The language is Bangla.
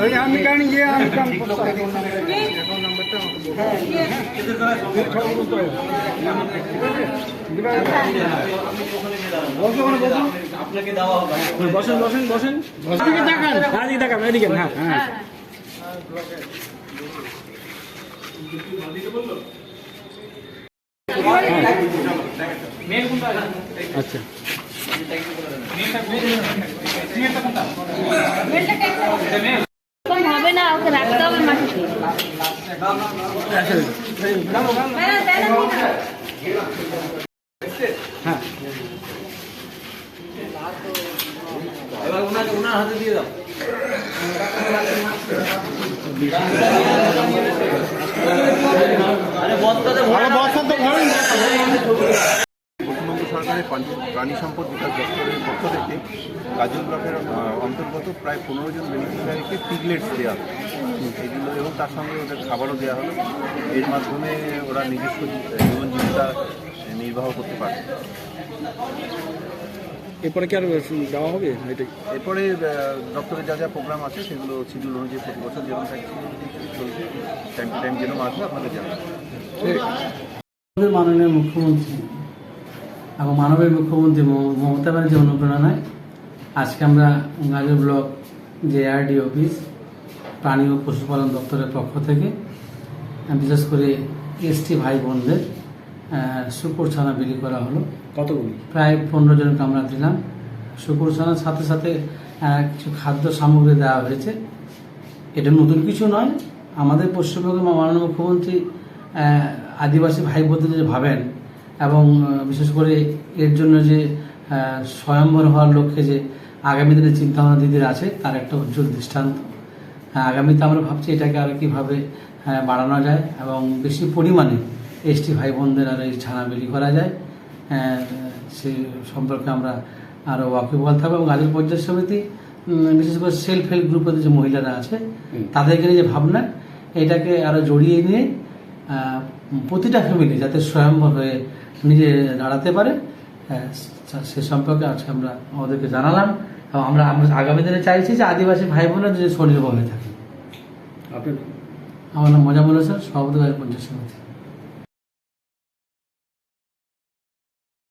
ওই আমি কারণ ইয়ে আমি কাম বসেন বসেন বসেন এদিকে হ্যাঁ এদিকে হ্যাঁ হ্যাঁ আচ্ছা। হবে না ওকে রাখতে হবে মাটিতে হ্যাঁ। এবার ওনাকে ওনার হাতে দিয়ে দাও আরে সম্পদ বিকাশ দপ্তরের পক্ষ থেকে কাজল ব্লকের অন্তর্গত প্রায় পনেরো জন বেনিফিশিয়ারিকে পিগলেটস দেওয়া হলো। এগুলো এবং তার সঙ্গে ওদের খাবারও দেওয়া হলো। এর মাধ্যমে ওরা নিজস্ব জীবন জীবিকা নির্বাহ করতে পারে এরপরে কি আর দেওয়া হবে? এটা এরপরে আহ, দপ্তরে যা যা প্রোগ্রাম আছে সেগুলো শিডিউল অনুযায়ী প্রতি বছর থাকছে চলছে। টাইম টু টাইম যেরকম আসবে আপনাদের জানাব। আমাদের মাননীয় মুখ্যমন্ত্রী এবং মানবের মুখ্যমন্ত্রী মম- মমতা ব্যানার্জি অনুপ্রেরণায় আজকে আমরা গাজর ব্লক যে আরডি অফিস প্রাণী ও পশুপালন দপ্তরের পক্ষ থেকে বিশেষ করে এসটি ভাই বোনদের শুকুর ছানা বিলি করা হলো। কতগুলি? প্রায় পনেরো জনকে আমরা দিলাম। শুকুর ছানার সাথে সাথে কিছু খাদ্য সামগ্রী দেওয়া হয়েছে। এটা নতুন কিছু নয়। আমাদের পশ্চিমবঙ্গের মাননীয় মুখ্যমন্ত্রী আদিবাসী ভাই বোনদের যে ভাবেন এবং বিশেষ করে এর জন্য যে স্বয়ম্বর হওয়ার লক্ষ্যে যে আগামী দিনে চিন্তাভাবনা দিদির আছে তার একটা উজ্জ্বল দৃষ্টান্ত। হ্যাঁ, আগামীতে আমরা ভাবছি এটাকে আরও কীভাবে বাড়ানো যায় এবং বেশি পরিমাণে এসটি ভাই বোনদের আর এই ছানা বিলি করা যায়। হ্যাঁ, সে সম্পর্কে আমরা আরও ওয়াকিবহাল থাকব এবং আজের পর্যায় সমিতি বিশেষ করে সেলফ হেল্প গ্রুপের যে মহিলারা আছে তাদেরকে নিয়ে যে ভাবনা এটাকে আরও জড়িয়ে নিয়ে প্রতিটা ফ্যামিলি যাতে স্বয়ম্বর হয়ে নিজে দাঁড়াতে পারে হ্যাঁ, সে সম্পর্কে আজকে আমরা আমাদেরকে জানালাম। এবং আমরা আমরা আগামী দিনে চাইছি যে আদিবাসী ভাই বোনের যে স্বনির্ভর হয়ে থাকে। আপনার আমার নাম মজা হোসেন সভাপতি পঞ্চায়েত সমিতি।